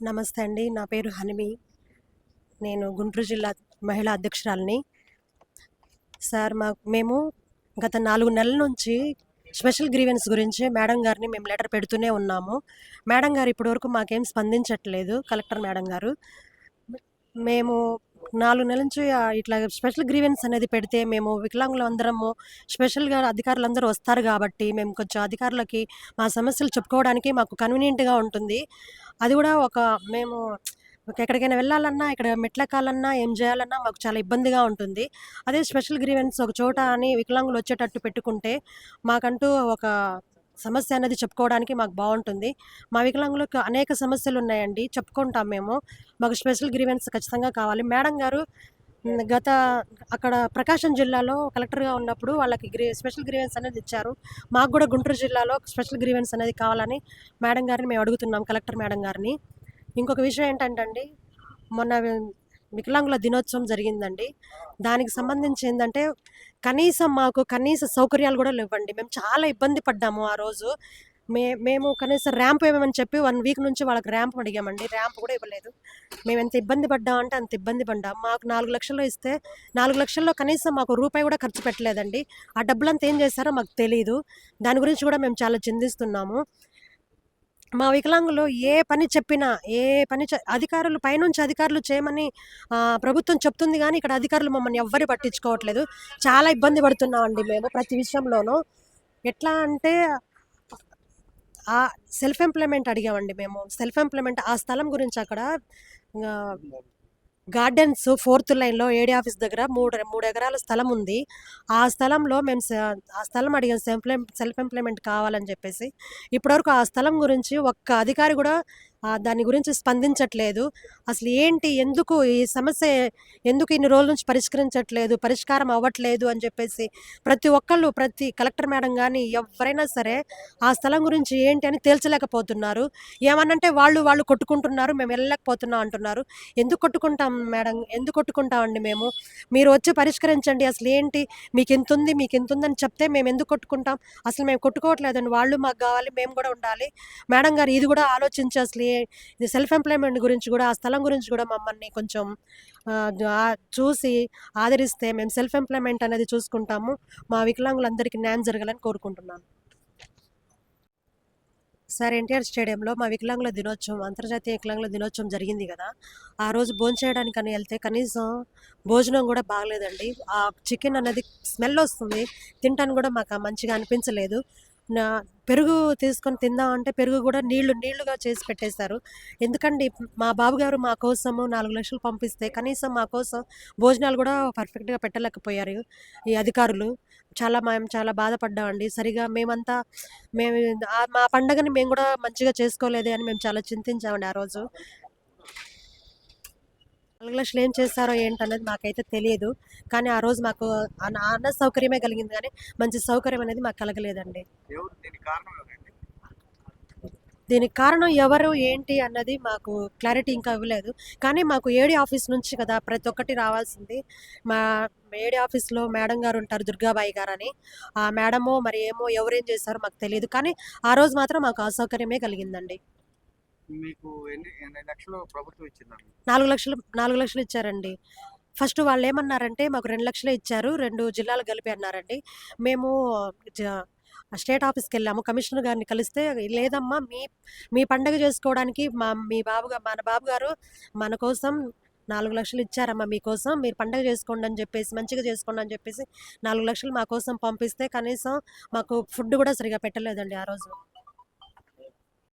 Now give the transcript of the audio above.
నమస్తే అండి నా పేరు హనిమి నేను గుంటూరు జిల్లా మహిళా అధ్యక్షురాలని. సార్ మా మేము గత నాలుగు నెలల నుంచి స్పెషల్ గ్రీవెన్స్ గురించి మేడం గారిని మేము లెటర్ పెడుతూనే ఉన్నాము. మేడం గారు ఇప్పటివరకు మాకేం స్పందించట్లేదు కలెక్టర్ మేడం గారు. మేము నాలుగు నెలల నుంచి ఇట్లా స్పెషల్ గ్రీవెన్స్ అనేది పెడితే మేము వికలాంగులు అందరము స్పెషల్గా అధికారులు అందరూ వస్తారు కాబట్టి మేము కొంచెం అధికారులకి మా సమస్యలు చెప్పుకోవడానికి మాకు కన్వీనియంట్గా ఉంటుంది. అది కూడా ఒక మేము ఒక ఎక్కడికైనా వెళ్ళాలన్నా ఇక్కడ మెట్లెక్కాలన్నా ఏం చేయాలన్నా మాకు చాలా ఇబ్బందిగా ఉంటుంది. అదే స్పెషల్ గ్రీవెన్స్ ఒక చోట అని వికలాంగులు వచ్చేటట్టు పెట్టుకుంటే మాకంటూ ఒక సమస్య అనేది చెప్పుకోవడానికి మాకు బాగుంటుంది. మా వికలాంగులకు అనేక సమస్యలు ఉన్నాయండి. చెప్పుకుంటాం మేము. మాకు స్పెషల్ గ్రీవెన్స్ ఖచ్చితంగా కావాలి. మేడం గారు గత అక్కడ ప్రకాశం జిల్లాలో కలెక్టర్గా ఉన్నప్పుడు వాళ్ళకి గ్రీ స్పెషల్ గ్రీవెన్స్ అనేది ఇచ్చారు. మాకు కూడా గుంటూరు జిల్లాలో స్పెషల్ గ్రీవెన్స్ అనేది కావాలని మేడం గారిని మేము అడుగుతున్నాం కలెక్టర్ మేడం గారిని. ఇంకొక విషయం ఏంటంటే అండి మొన్న వికలాంగుల దినోత్సవం జరిగిందండి. దానికి సంబంధించి ఏంటంటే కనీసం మాకు కనీస సౌకర్యాలు కూడా లేవండి. మేము చాలా ఇబ్బంది పడ్డాము ఆ రోజు. మే మేము కనీసం ర్యాంప్ ఇవ్వమని చెప్పి వన్ వీక్ నుంచి వాళ్ళకి ర్యాంప్ అడిగామండి. ర్యాంప్ కూడా ఇవ్వలేదు. మేము ఎంత ఇబ్బంది పడ్డామంటే అంత ఇబ్బంది పడ్డాం. మాకు నాలుగు లక్షలు ఇస్తే నాలుగు లక్షల్లో కనీసం మాకు రూపాయి కూడా ఖర్చు పెట్టలేదండి. ఆ డబ్బులంతా ఏం చేశారో మాకు తెలియదు దాని గురించి కూడా మేము చాలా చింతిస్తున్నాము. మా వికలాంగులు ఏ పని చెప్పినా ఏ పని అధికారులు పైనుంచి అధికారులు చేయమని ప్రభుత్వం చెప్తుంది కానీ ఇక్కడ అధికారులు మమ్మల్ని ఎవ్వరు పట్టించుకోవట్లేదు. చాలా ఇబ్బంది పడుతున్నామండి మేము ప్రతి విషయంలోనూ. ఎట్లా అంటే ఆ సెల్ఫ్ ఎంప్లాయ్మెంట్ అడిగామండి మేము. సెల్ఫ్ ఎంప్లాయ్మెంట్ ఆ స్థలం గురించి అక్కడ గార్డెన్స్ ఫోర్త్ లైన్లో ఏడీ ఆఫీస్ దగ్గర మూడు మూడు ఎకరాల స్థలం ఉంది. ఆ స్థలంలో మేము ఆ స్థలం అడిగాం. సెల్ఫ్ సెల్ఫ్ ఎంప్లాయ్మెంట్ కావాలని చెప్పేసి. ఇప్పటివరకు ఆ స్థలం గురించి ఒక్క అధికారి కూడా దాని గురించి స్పందించట్లేదు. అసలు ఏంటి? ఎందుకు ఈ సమస్య ఎందుకు ఇన్ని రోజుల నుంచి పరిష్కరించట్లేదు? పరిష్కారం అవ్వట్లేదు అని చెప్పేసి ప్రతి ఒక్కళ్ళు ప్రతి కలెక్టర్ మేడం కానీ ఎవరైనా సరే ఆ స్థలం గురించి ఏంటి అని తేల్చలేకపోతున్నారు. ఏమనంటే వాళ్ళు వాళ్ళు కొట్టుకుంటున్నారు మేము వెళ్ళలేకపోతున్నాం అంటున్నారు. ఎందుకు కొట్టుకుంటాం మేడం? ఎందుకు కొట్టుకుంటామండి మేము? మీరు వచ్చి పరిష్కరించండి. అసలు ఏంటి? మీకు ఎంత ఉంది మీకు ఎంత ఉందని చెప్తే మేము ఎందుకు కొట్టుకుంటాం? అసలు మేము కొట్టుకోవట్లేదండి. వాళ్ళు మాకు కావాలి మేము కూడా ఉండాలి. మేడం గారు ఇది కూడా ఆలోచించి అసలు ఇది సెల్ఫ్ ఎంప్లాయ్మెంట్ గురించి కూడా ఆ స్థలం గురించి కూడా మమ్మల్ని కొంచెం చూసి ఆదరిస్తే మేము సెల్ఫ్ ఎంప్లాయ్మెంట్ అనేది చూసుకుంటాము. మా వికలాంగులందరికీ న్యాయం జరగాలని కోరుకుంటున్నాను. సార్ ఎన్టీఆర్ స్టేడియంలో మా వికలాంగుల దినోత్సవం అంతర్జాతీయ వికలాంగుల దినోత్సవం జరిగింది కదా. ఆ రోజు భోజనం చేయడానికి అని వెళ్తే కనీసం భోజనం కూడా బాగలేదండి. ఆ చికెన్ అనేది స్మెల్ వస్తుంది. తినడానికి కూడా మాకు మంచిగా అనిపించలేదు. పెరుగు తీసుకొని తిందామంటే పెరుగు కూడా నీళ్ళు నీళ్ళుగా చేసి పెట్టేశారు ఎందుకండి మా బాబుగారు మా కోసము నాలుగు లక్షలు పంపిస్తే కనీసం మా కోసం భోజనాలు కూడా పర్ఫెక్ట్గా పెట్టలేకపోయారు ఈ అధికారులు. చాలా మేము చాలా బాధపడ్డామండి. సరిగా మేమంతా మేము మా పండగని మేము కూడా మంచిగా చేసుకోలేదే అని మేము చాలా చింతించామండి ఆ రోజు. నాలుగు లక్షలు ఏం చేస్తారో ఏంటనేది మాకైతే తెలియదు. కానీ ఆ రోజు మాకు అన్న సౌకర్యమే కలిగింది కానీ మంచి సౌకర్యం అనేది మాకు కలగలేదండి. దీనికి కారణం ఎవరు ఏంటి అన్నది మాకు క్లారిటీ ఇంకా ఇవ్వలేదు. కానీ మాకు ఏడి ఆఫీస్ నుంచి కదా ప్రతి ఒక్కటి రావాల్సింది. మా ఏడి ఆఫీస్లో మేడం గారు ఉంటారు దుర్గాబాయి గారు అని ఆ మేడమో మరి ఏమో ఎవరేం చేస్తారో మాకు తెలియదు. కానీ ఆ రోజు మాత్రం మాకు అసౌకర్యమే కలిగిందండి. మీకు ఎన్ని ఎన్ని లక్షలు ప్రభుత్వం ఇచ్చిందండి? నాలుగు లక్షలు నాలుగు లక్షలు ఇచ్చారండి. ఫస్ట్ వాళ్ళు ఏమన్నారంటే మాకు రెండు లక్షలే ఇచ్చారు రెండు జిల్లాలు కలిపి అన్నారండి. మేము జ- స్టేట్ ఆఫీస్కి వెళ్ళాము కమిషనర్ గారిని కలిస్తే లేదమ్మా మీ మీ పండగ చేసుకోవడానికి మా మీ బాబు మన బాబు గారు మన కోసం నాలుగు లక్షలు ఇచ్చారమ్మా మీకోసం మీరు పండగ చేసుకోండి అని చెప్పేసి మంచిగా చేసుకోండి అని చెప్పేసి నాలుగు లక్షలు మా కోసం పంపిస్తే కనీసం మాకు ఫుడ్ కూడా సరిగా పెట్టలేదండి ఆ రోజు.